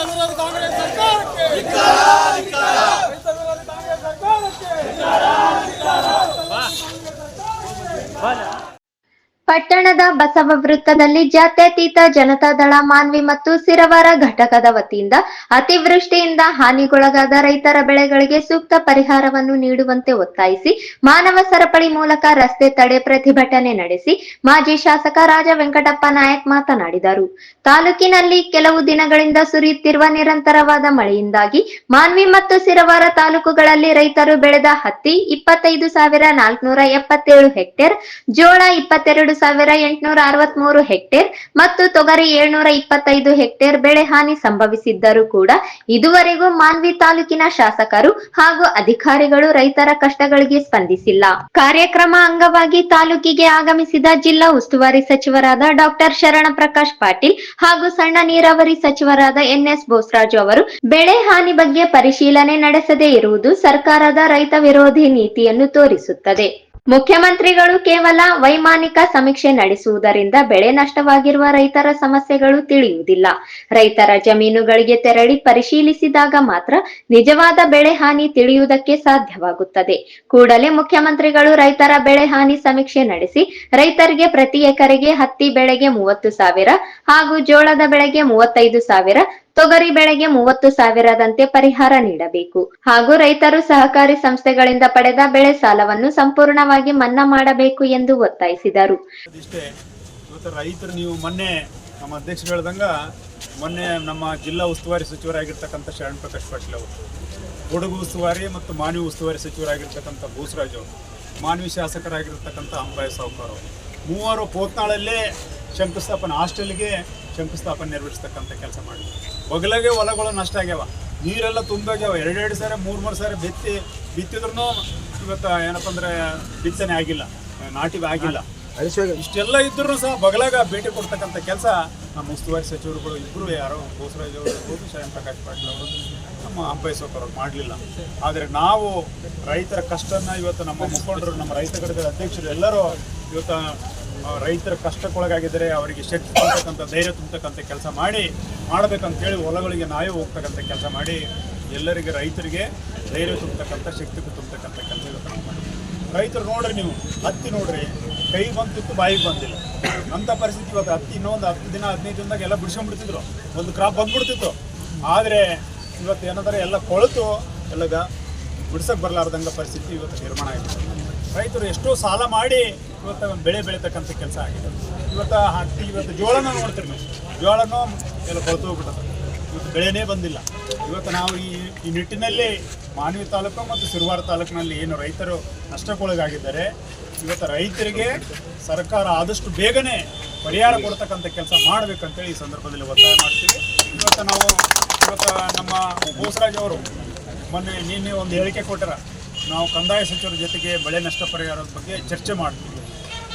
ರೈತ ಕಾಂಗ್ರೆಸ್ ಸರ್ಕಾರಕ್ಕೆ ರೈತ ವಿರೋಧಿ ಕಾಂಗ್ರೆಸ್ ಸರ್ಕಾರಕ್ಕೆ ಪಟ್ಟಣದ ಬಸವ ವೃತ್ತದಲ್ಲಿ ಜಾತ್ಯತೀತ ಜನತಾದಳ ಮಾನ್ವಿ ಮತ್ತು ಸಿರವಾರ ಘಟಕದ ವತಿಯಿಂದ ಅತಿವೃಷ್ಟಿಯಿಂದ ಹಾನಿಗೊಳಗಾದ ರೈತರ ಬೆಳೆಗಳಿಗೆ ಸೂಕ್ತ ಪರಿಹಾರವನ್ನು ನೀಡುವಂತೆ ಒತ್ತಾಯಿಸಿ ಮಾನವ ಸರಪಳಿ ಮೂಲಕ ರಸ್ತೆ ತಡೆ ಪ್ರತಿಭಟನೆ ನಡೆಸಿ ಮಾಜಿ ಶಾಸಕ ರಾಜ ವೆಂಕಟಪ್ಪ ನಾಯಕ್ ಮಾತನಾಡಿದರು. ತಾಲೂಕಿನಲ್ಲಿ ಕೆಲವು ದಿನಗಳಿಂದ ಸುರಿಯುತ್ತಿರುವ ನಿರಂತರವಾದ ಮಳೆಯಿಂದಾಗಿ ಮಾನ್ವಿ ಮತ್ತು ಸಿರವಾರ ತಾಲೂಕುಗಳಲ್ಲಿ ರೈತರು ಬೆಳೆದ ಹತ್ತಿ ಇಪ್ಪತ್ತೈದು ಸಾವಿರ ನಾಲ್ಕುನೂರ ಎಪ್ಪತ್ತೇಳು ಹೆಕ್ಟೇರ್, ಜೋಳ ಇಪ್ಪತ್ತೆರಡು ಸಾವಿರ ಎಂಟುನೂರ ಅರವತ್ಮೂರು ಹೆಕ್ಟೇರ್ ಮತ್ತು ತೊಗರಿ ಏಳ್ನೂರ ಇಪ್ಪತ್ತೈದು ಹೆಕ್ಟೇರ್ ಬೆಳೆ ಹಾನಿ ಸಂಭವಿಸಿದ್ದರೂ ಕೂಡ ಇದುವರೆಗೂ ಮಾನ್ವಿ ತಾಲೂಕಿನ ಶಾಸಕರು ಹಾಗೂ ಅಧಿಕಾರಿಗಳು ರೈತರ ಕಷ್ಟಗಳಿಗೆ ಸ್ಪಂದಿಸಿಲ್ಲ. ಕಾರ್ಯಕ್ರಮ ಅಂಗವಾಗಿ ತಾಲೂಕಿಗೆ ಆಗಮಿಸಿದ ಜಿಲ್ಲಾ ಉಸ್ತುವಾರಿ ಸಚಿವರಾದ ಡಾಕ್ಟರ್ ಶರಣ ಪ್ರಕಾಶ್ ಪಾಟೀಲ್ ಹಾಗೂ ಸಣ್ಣ ನೀರಾವರಿ ಸಚಿವರಾದ ಎನ್ ಎಸ್ ಬೋಸರಾಜು ಅವರು ಬೆಳೆ ಹಾನಿ ಬಗ್ಗೆ ಪರಿಶೀಲನೆ ನಡೆಸದೇ ಇರುವುದು ಸರ್ಕಾರದ ರೈತ ವಿರೋಧಿ ನೀತಿಯನ್ನು ತೋರಿಸುತ್ತದೆ. ಮುಖ್ಯಮಂತ್ರಿಗಳು ಕೇವಲ ವೈಮಾನಿಕ ಸಮೀಕ್ಷೆ ನಡೆಸುವುದರಿಂದ ಬೆಳೆ ನಷ್ಟವಾಗಿರುವ ರೈತರ ಸಮಸ್ಯೆಗಳು ತಿಳಿಯುವುದಿಲ್ಲ. ರೈತರ ಜಮೀನುಗಳಿಗೆ ತೆರಳಿ ಪರಿಶೀಲಿಸಿದಾಗ ಮಾತ್ರ ನಿಜವಾದ ಬೆಳೆ ಹಾನಿ ತಿಳಿಯುವುದಕ್ಕೆ ಸಾಧ್ಯವಾಗುತ್ತದೆ. ಕೂಡಲೇ ಮುಖ್ಯಮಂತ್ರಿಗಳು ರೈತರ ಬೆಳೆ ಹಾನಿ ಸಮೀಕ್ಷೆ ನಡೆಸಿ ರೈತರಿಗೆ ಪ್ರತಿ ಎಕರೆಗೆ ಹತ್ತಿ ಬೆಳೆಗೆ ಮೂವತ್ತು ಸಾವಿರ ಹಾಗೂ ಜೋಳದ ಬೆಳೆಗೆ ಮೂವತ್ತೈದು ಸಾವಿರ ತೊಗರಿ ಬೆಳೆಗೆ ಮೂವತ್ತು ಸಾವಿರದಂತೆ ಪರಿಹಾರ ನೀಡಬೇಕು. ಹಾಗೂ ರೈತರು ಸಹಕಾರಿ ಸಂಸ್ಥೆಗಳಿಂದ ಪಡೆದ ಬೆಳೆ ಸಾಲವನ್ನು ಸಂಪೂರ್ಣವಾಗಿ ಮನ್ನಾ ಮಾಡಬೇಕು ಎಂದು ಒತ್ತಾಯಿಸಿದರು. ರೈತರು ನೀವು ಮೊನ್ನೆ ನಮ್ಮ ಅಧ್ಯಕ್ಷರು ಹೇಳ್ದಂಗ ಮೊನ್ನೆ ನಮ್ಮ ಜಿಲ್ಲಾ ಉಸ್ತುವಾರಿ ಸಚಿವರಾಗಿರ್ತಕ್ಕಂಥ ಶರಣ್ ಪ್ರಕಾಶ್ ಪಾಟೀಲ್ ಅವರು, ಕೊಡಗು ಉಸ್ತುವಾರಿ ಮತ್ತು ಮಾನವಿ ಉಸ್ತುವಾರಿ ಸಚಿವರಾಗಿರ್ತಕ್ಕಂಥ ಭೂಸರಾಜ್ ಅವರು, ಮಾನವಿ ಶಾಸಕರಾಗಿರ್ತಕ್ಕಂಥ ಅಂಬಾಯಿ ಸಾವುಕಾರ ಅವರು, ಮೂವರು ಪೋತ್ನಾಳಲ್ಲೇ ಶಂಕುಸ್ಥಾಪನೆ ಹಾಸ್ಟೆಲ್ಗೆ ಶಂಕುಸ್ಥಾಪನೆ ನೆರವೇರಿಸ್ತಕ್ಕಂಥ ಕೆಲಸ ಮಾಡಿದ್ವಿ ಬಗಲಾಗೆ ಹೊಲಗಳು ನಷ್ಟ ಆಗ್ಯಾವ. ನೀರೆಲ್ಲ ತುಂಬೋಗ್ಯಾವ ಎರಡೆರಡು ಸಾರಿ ಮೂರು ಮೂರು ಸಾರಿ ಬಿತ್ತಿ ಬಿತ್ತಿದ್ರು ಇವತ್ತು ಏನಪ್ಪ ಅಂದ್ರೆ ಬಿತ್ತನೆ ಆಗಿಲ್ಲ. ನಾಟಿ ಆಗಿಲ್ಲ. ಇಷ್ಟೆಲ್ಲ ಇದ್ರೂ ಸಹ ಬಗಲಾಗ ಭೇಟಿ ಕೊಡ್ತಕ್ಕಂಥ ಕೆಲಸ ನಮ್ಮ ಉಸ್ತುವಾರಿ ಸಚಿವರುಗಳು ಇಬ್ಬರು ಯಾರೋ ಬೋಸರಾಜ್ ಅವರು ಇರ್ಬೋದು ಶರಣ ಪ್ರಕಾಶ್ ಪಾಟೀಲ್ ಅವರು ನಮ್ಮ ಅಂಬೈಸೋಕ್ ಅವ್ರು ಮಾಡಲಿಲ್ಲ. ಆದರೆ ನಾವು ರೈತರ ಕಷ್ಟನ ಇವತ್ತು ನಮ್ಮ ಮುಖಂಡರು ನಮ್ಮ ರೈತ ಘಟಕದ ಅಧ್ಯಕ್ಷರು ಎಲ್ಲರೂ ಇವತ್ತು ರೈತರ ಕಷ್ಟಕ್ಕೊಳಗಾಗಿದ್ದರೆ ಅವರಿಗೆ ಶಕ್ತಿ ತುಂಬತಕ್ಕಂಥ ಧೈರ್ಯ ತುಂಬತಕ್ಕಂಥ ಕೆಲಸ ಮಾಡಿ, ಮಾಡಬೇಕಂತೇಳಿ ಹೊಲಗಳಿಗೆ ನಾವೇ ಹೋಗ್ತಕ್ಕಂಥ ಕೆಲಸ ಮಾಡಿ, ಎಲ್ಲರಿಗೆ ರೈತರಿಗೆ ಧೈರ್ಯ ತುಂಬತಕ್ಕಂಥ, ಶಕ್ತಿ ತುಂಬತಕ್ಕಂಥ ಕೆಲಸ. ರೈತರು ನೋಡ್ರಿ ನೀವು, ಹತ್ತಿ ನೋಡ್ರಿ, ಕೈ ಬಂತಿತ್ತು ಬಾಯಿಗೆ ಬಂದಿಲ್ಲ. ಅಂಥ ಪರಿಸ್ಥಿತಿ ಇವತ್ತು ಹತ್ತಿ, ಇನ್ನೊಂದು ಹತ್ತು ದಿನ, ಹದಿನೈದು ದಿನದಾಗ ಎಲ್ಲ ಬಿಡಿಸ್ಕೊಂಡ್ಬಿಡ್ತಿದ್ರು. ಒಂದು ಕ್ರಾಪ್ ಬಂದ್ಬಿಡ್ತಿತ್ತು. ಆದರೆ ಇವತ್ತು ಏನಂದ್ರೆ ಎಲ್ಲ ಕೊಳತು ಎಲ್ಲಗ ಬಿಡ್ಸಕ್ಕೆ ಬರಲಾರ್ದಂಗ ಪರಿಸ್ಥಿತಿ ಇವತ್ತು ನಿರ್ಮಾಣ ಆಗಿದೆ. ರೈತರು ಎಷ್ಟೋ ಸಾಲ ಮಾಡಿ ಇವತ್ತು ಬೆಳೆ ಬೆಳೀತಕ್ಕಂಥ ಕೆಲಸ ಆಗಿದೆ. ಇವತ್ತು ಹತ್ತಿ, ಇವತ್ತು ಜೋಳನ ನೋಡ್ತೀರಿ ನಾವು ಜೋಳನೂ ಎಲ್ಲ ಹೋಗ್ಬಿಟ್ಟದ ಇವತ್ತು ಬೆಳೆನೇ ಬಂದಿಲ್ಲ. ಇವತ್ತು ನಾವು ಈ ಈ ನಿಟ್ಟಿನಲ್ಲಿ ಮಾನವಿ ತಾಲೂಕು ಮತ್ತು ಸಿರುವಾರ ತಾಲೂಕಿನಲ್ಲಿ ಏನು ರೈತರು ನಷ್ಟಕ್ಕೊಳಗಾಗಿದ್ದಾರೆ, ಇವತ್ತು ರೈತರಿಗೆ ಸರ್ಕಾರ ಆದಷ್ಟು ಬೇಗನೆ ಪರಿಹಾರ ಕೊಡ್ತಕ್ಕಂಥ ಕೆಲಸ ಮಾಡಬೇಕಂತೇಳಿ ಈ ಸಂದರ್ಭದಲ್ಲಿ ಒತ್ತಾಯ ಮಾಡ್ತೀವಿ. ಇವತ್ತು ನಾವು, ಇವತ್ತು ನಮ್ಮ ಬೋಸರಾಜ್ ಅವರು ಮೊನ್ನೆ ನಿನ್ನೆ ಒಂದು ಹೇಳಿಕೆ ಕೊಟ್ಟರ. ನಾವು ಕಂದಾಯ ಸಚಿವರ ಜೊತೆಗೆ ಬೆಳೆ ನಷ್ಟ ಪರಿಹಾರದ ಬಗ್ಗೆ ಚರ್ಚೆ ಮಾಡ್ತೀವಿ.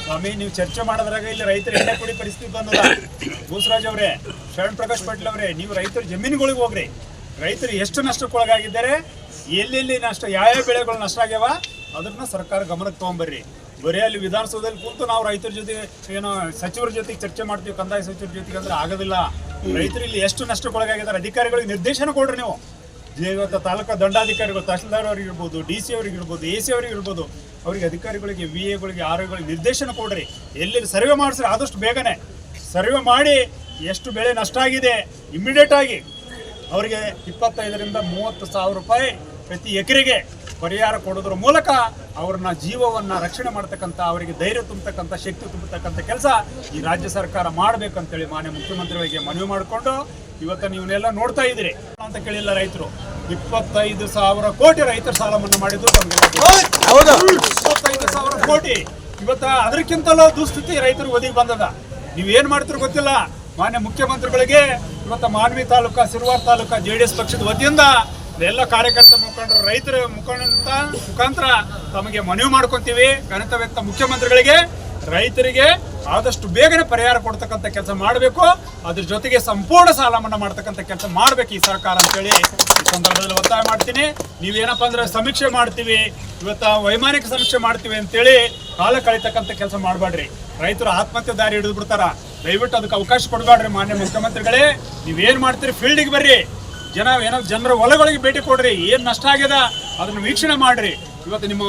ಸ್ವಾಮಿ, ನೀವು ಚರ್ಚೆ ಮಾಡೋದ್ರಾಗ ಇಲ್ಲಿ ರೈತರ ಎಣ್ಣೆ ಕೊಡಿ ಪರಿಸ್ಥಿತಿ ಬಂದದ. ಭೂಸರಾಜ್ ಅವರೇ, ಶರಣ್ ಪ್ರಕಾಶ್ ಪಾಟೀಲ್ ಅವರೇ, ನೀವು ರೈತರ ಜಮೀನುಗಳಿಗೆ ಹೋಗ್ರಿ. ರೈತರು ಎಷ್ಟು ನಷ್ಟಕ್ಕೊಳಗಾಗಿದ್ದಾರೆ, ಎಲ್ಲೆಲ್ಲಿ ನಷ್ಟ, ಯಾವ್ಯಾವ ಬೆಳೆಗಳು ನಷ್ಟ ಆಗ್ಯಾವ, ಅದನ್ನ ಸರ್ಕಾರ ಗಮನಕ್ಕೆ ತೊಗೊಂಬರ್ರಿ. ಬರೀ ಅಲ್ಲಿ ವಿಧಾನಸೌಧದಲ್ಲಿ ಕೂತು ನಾವು ರೈತರ ಜೊತೆ, ಏನೋ ಸಚಿವರ ಜೊತೆಗೆ ಚರ್ಚೆ ಮಾಡ್ತೀವಿ, ಕಂದಾಯ ಸಚಿವರ ಜೊತೆಗೆ ಅಂದ್ರೆ ಆಗೋದಿಲ್ಲ. ರೈತರು ಇಲ್ಲಿ ಎಷ್ಟು ನಷ್ಟಕ್ಕೊಳಗಾಗಿದ್ದಾರೆ, ಅಧಿಕಾರಿಗಳಿಗೆ ನಿರ್ದೇಶನ ಕೊಡ್ರಿ ನೀವು. ಇವತ್ತು ತಾಲೂಕಾ ದಂಡಾಧಿಕಾರಿಗಳು ತಹಸೀಲ್ದಾರ್ ಅವ್ರಿಗೆ ಇರ್ಬೋದು ಡಿ ಸಿ ಅವ್ರಿಗೆ ಇರ್ಬೋದು ಎ ಸಿ ಅವ್ರಿಗೆ ಇರ್ಬೋದು ಅವರಿಗೆ ಅಧಿಕಾರಿಗಳಿಗೆ, ವಿ ಎಗಳಿಗೆ, ಆರ್ ನಿರ್ದೇಶನ ಕೊಡ್ರಿ. ಎಲ್ಲೆಲ್ಲಿ ಸರ್ವೆ ಮಾಡಿಸ್ರಿ, ಆದಷ್ಟು ಬೇಗನೆ. ಸರ್ವೆ ಮಾಡಿ, ಎಷ್ಟು ಬೆಳೆ ನಷ್ಟ ಆಗಿದೆ ಇಮ್ಮಿಡಿಯೇಟ್ ಆಗಿ. ಅವರಿಗೆ ಇಪ್ಪತ್ತೈದರಿಂದ ಮೂವತ್ತು ಸಾವಿರ ರೂಪಾಯಿ ಪ್ರತಿ ಎಕರೆಗೆ ಪರಿಹಾರ ಕೊಡೋದ್ರ ಮೂಲಕ ಅವ್ರನ್ನ ಜೀವವನ್ನ ರಕ್ಷಣೆ ಮಾಡ್ತಕ್ಕಂಥ, ಅವರಿಗೆ ಧೈರ್ಯ ತುಂಬತಕ್ಕಂಥ, ಶಕ್ತಿ ತುಂಬತಕ್ಕಂಥ ಕೆಲಸ ಈ ರಾಜ್ಯ ಸರ್ಕಾರ ಮಾಡಬೇಕಂತೇಳಿ ಮಾನ್ಯ ಮುಖ್ಯಮಂತ್ರಿಗಳಿಗೆ ಮನವಿ ಮಾಡಿಕೊಂಡು ಇವತ್ತು ನೀವನ್ನೆಲ್ಲ ನೋಡ್ತಾ ಇದ್ದೀರಿ ಅಂತ ಕೇಳಿಲ್ಲ ರೈತರು. ಇಪ್ಪತ್ತೈದು ಸಾವಿರ ಕೋಟಿ ರೈತರ ಸಾಲ ಮನ್ನಾ ಮಾಡಿದ್ದು ಇಪ್ಪತ್ತೈದು ಸಾವಿರ ಕೋಟಿ. ಇವತ್ತ ಅದಕ್ಕಿಂತಲೂ ದುಸ್ಥಿತಿ ರೈತರು ಒದಗಿ ಬಂದದ. ನೀವ್ ಏನ್ ಮಾಡ್ತಿರೋ ಗೊತ್ತಿಲ್ಲ. ಮಾನ್ಯ ಮುಖ್ಯಮಂತ್ರಿಗಳಿಗೆ ಇವತ್ತ Manvi taluka Siruvar taluka J D S ಪಕ್ಷದ ವತಿಯಿಂದ ಎಲ್ಲ ಕಾರ್ಯಕರ್ತ ಮುಖಂಡರು ರೈತರ ಮುಖಂಡ ಮುಖಾಂತರ ತಮಗೆ ಮನವಿ ಮಾಡ್ಕೊಂತೀವಿ. ಗಣಿತ ವ್ಯಕ್ತ ಮುಖ್ಯಮಂತ್ರಿಗಳಿಗೆ ರೈತರಿಗೆ ಆದಷ್ಟು ಬೇಗನೆ ಪರಿಹಾರ ಕೊಡ್ತಕ್ಕಂಥ ಕೆಲಸ ಮಾಡಬೇಕು. ಅದ್ರ ಜೊತೆಗೆ ಸಂಪೂರ್ಣ ಸಾಲ ಮನ್ನಾ ಮಾಡ್ತಕ್ಕಂಥ ಕೆಲಸ ಮಾಡ್ಬೇಕು ಈ ಸರ್ಕಾರ ಅಂತೇಳಿ ಈ ಸಂದರ್ಭದಲ್ಲಿ ಒತ್ತಾಯ ಮಾಡ್ತೀನಿ. ನೀವೇನಪ್ಪ ಅಂದ್ರೆ ಸಮೀಕ್ಷೆ ಮಾಡ್ತೀವಿ. ಇವತ್ತ ವೈಮಾನಿಕ ಸಮೀಕ್ಷೆ ಮಾಡ್ತೀವಿ ಅಂತೇಳಿ ಕಾಲ ಕಳಿತಕ್ಕಂಥ ಕೆಲಸ ಮಾಡಬೇಡ್ರಿ. ರೈತರು ಆತ್ಮಹತ್ಯೆ ದಾರಿ ಹಿಡಿದು ಬಿಡ್ತಾರ. ದಯವಿಟ್ಟು ಅದಕ್ಕೆ ಅವಕಾಶ ಕೊಡಬೇಡ್ರಿ ಮಾನ್ಯ ಮುಖ್ಯಮಂತ್ರಿಗಳೇ. ನೀವೇನು ಮಾಡ್ತೀರಿ ಫೀಲ್ಡಿಗೆ ಬರ್ರಿ. ಜನ ಏನೋ ಜನರ ಹೊಲಗಳಿಗೆ ಭೇಟಿ ಕೊಡ್ರಿ. ಏನು ನಷ್ಟ ಆಗ್ಯದ ಅದನ್ನ ವೀಕ್ಷಣೆ ಮಾಡ್ರಿ. ಇವತ್ತು ನಿಮ್ಮ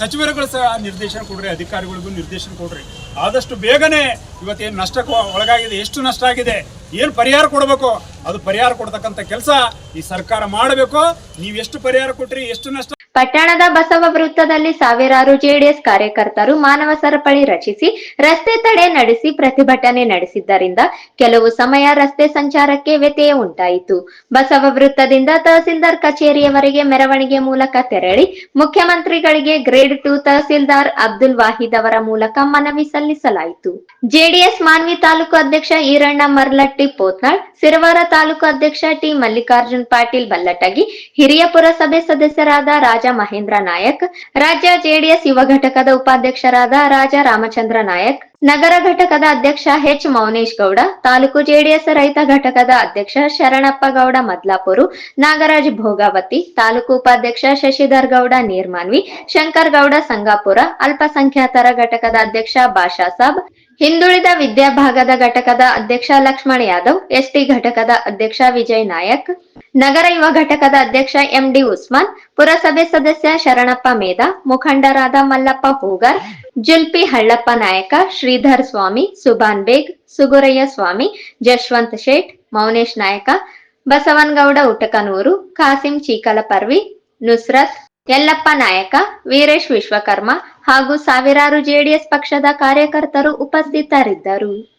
ಸಚಿವರುಗಳು ಸಹ ನಿರ್ದೇಶನ ಕೊಡ್ರಿ, ಅಧಿಕಾರಿಗಳಿಗೂ ನಿರ್ದೇಶನ ಕೊಡ್ರಿ. ಆದಷ್ಟು ಬೇಗನೆ ಇವತ್ತೇನು ನಷ್ಟಕ್ಕೆ ಒಳಗಾಗಿದೆ, ಎಷ್ಟು ನಷ್ಟ ಆಗಿದೆ, ಏನು ಪರಿಹಾರ ಕೊಡಬೇಕು, ಅದು ಪರಿಹಾರ ಕೊಡ್ತಕ್ಕಂಥ ಕೆಲಸ ಈ ಸರ್ಕಾರ ಮಾಡಬೇಕು. ನೀವು ಎಷ್ಟು ಪರಿಹಾರ ಕೊಟ್ರಿ, ಎಷ್ಟು ನಷ್ಟ ಪಟ್ಟಣದ ಬಸವ ವೃತ್ತದಲ್ಲಿ ಸಾವಿರಾರು ಜೆಡಿಎಸ್ ಕಾರ್ಯಕರ್ತರು ಮಾನವ ಸರಪಳಿ ರಚಿಸಿ, ರಸ್ತೆ ತಡೆ ನಡೆಸಿ ಪ್ರತಿಭಟನೆ ನಡೆಸಿದ್ದರಿಂದ ಕೆಲವು ಸಮಯ ರಸ್ತೆ ಸಂಚಾರಕ್ಕೆ ವ್ಯತ್ಯಯ ಉಂಟಾಯಿತು. ಬಸವ ವೃತ್ತದಿಂದ ತಹಸೀಲ್ದಾರ್ ಕಚೇರಿಯವರೆಗೆ ಮೆರವಣಿಗೆ ಮೂಲಕ ತೆರಳಿ, ಮುಖ್ಯಮಂತ್ರಿಗಳಿಗೆ ಗ್ರೇಡ್ ಟು ತಹಸೀಲ್ದಾರ್ ಅಬ್ದುಲ್ ವಾಹಿದ್ ಅವರ ಮೂಲಕ ಮನವಿ ಸಲ್ಲಿಸಲಾಯಿತು. ಜೆಡಿಎಸ್ ಮಾನ್ವಿ ತಾಲೂಕು ಅಧ್ಯಕ್ಷ ಈರಣ್ಣ ಮರ್ಲಟ್ಟಿ ಪೋತ್ನಾಳ್, ಸಿರವಾರ ತಾಲೂಕು ಅಧ್ಯಕ್ಷ ಟಿ ಮಲ್ಲಿಕಾರ್ಜುನ್ ಪಾಟೀಲ್ ಬಲ್ಲಟಗಿ, ಹಿರಿಯ ಪುರಸಭೆ ಸದಸ್ಯರಾದ ರಾಜ ಮಹೇಂದ್ರ ನಾಯಕ್, ರಾಜ್ಯ ಜೆಡಿಎಸ್ ಯುವ ಘಟಕದ ಉಪಾಧ್ಯಕ್ಷರಾದ ರಾಜ ರಾಮಚಂದ್ರ ನಾಯಕ್, ನಗರ ಘಟಕದ ಅಧ್ಯಕ್ಷ ಎಚ್ ಮೌನೇಶ್ ಗೌಡ, ತಾಲೂಕು ಜೆಡಿಎಸ್ ರೈತ ಘಟಕದ ಅಧ್ಯಕ್ಷ ಶರಣಪ್ಪ ಗೌಡ ಮದ್ಲಾಪುರು, ನಾಗರಾಜ್ ಭೋಗಾವತಿ, ತಾಲೂಕು ಉಪಾಧ್ಯಕ್ಷ ಶಶಿಧರ್ ಗೌಡ ನೀರ್ಮಾನ್ವಿ, ಶಂಕರ್ ಗೌಡ ಸಂಗಾಪುರ, ಅಲ್ಪಸಂಖ್ಯಾತರ ಘಟಕದ ಅಧ್ಯಕ್ಷ ಬಾಷಾ ಸಾಬ್ ಹಿಂದುಳಿದ ವಿದ್ಯಾಭಾಗದ ಘಟಕದ ಅಧ್ಯಕ್ಷ ಲಕ್ಷ್ಮಣ್ ಯಾದವ್ ಎಸ್ಟಿ ಘಟಕದ ಅಧ್ಯಕ್ಷ ವಿಜಯ್ ನಾಯಕ್, ನಗರ ಯುವ ಘಟಕದ ಅಧ್ಯಕ್ಷ ಎಂಡಿ ಉಸ್ಮಾನ್, ಪುರಸಭೆ ಸದಸ್ಯ ಶರಣಪ್ಪ ಮೇದ, ಮುಖಂಡರಾದ ಮಲ್ಲಪ್ಪ ಹೂಗಾರ್, ಜುಲ್ಪಿ ಹಳ್ಳಪ್ಪ ನಾಯಕ, ಶ್ರೀಧರ್ ಸ್ವಾಮಿ, ಸುಭಾನ್ ಬೇಗ್, ಸುಗುರಯ್ಯ ಸ್ವಾಮಿ, ಜಶ್ವಂತ್ ಶೇಟ್, ಮೌನೇಶ್ ನಾಯಕ, ಬಸವನಗೌಡ ಉಟಕನೂರು, ಕಾಸಿಂ ಚೀಕಲಪರ್ವಿ, ನುಸ್ರತ್, ಯಲ್ಲಪ್ಪ ನಾಯಕ, ವೀರೇಶ್ ವಿಶ್ವಕರ್ಮ ಹಾಗೂ ಸಾವಿರಾರು ಜೆಡಿಎಸ್ ಪಕ್ಷದ ಕಾರ್ಯಕರ್ತರು ಉಪಸ್ಥಿತರಿದ್ದರು.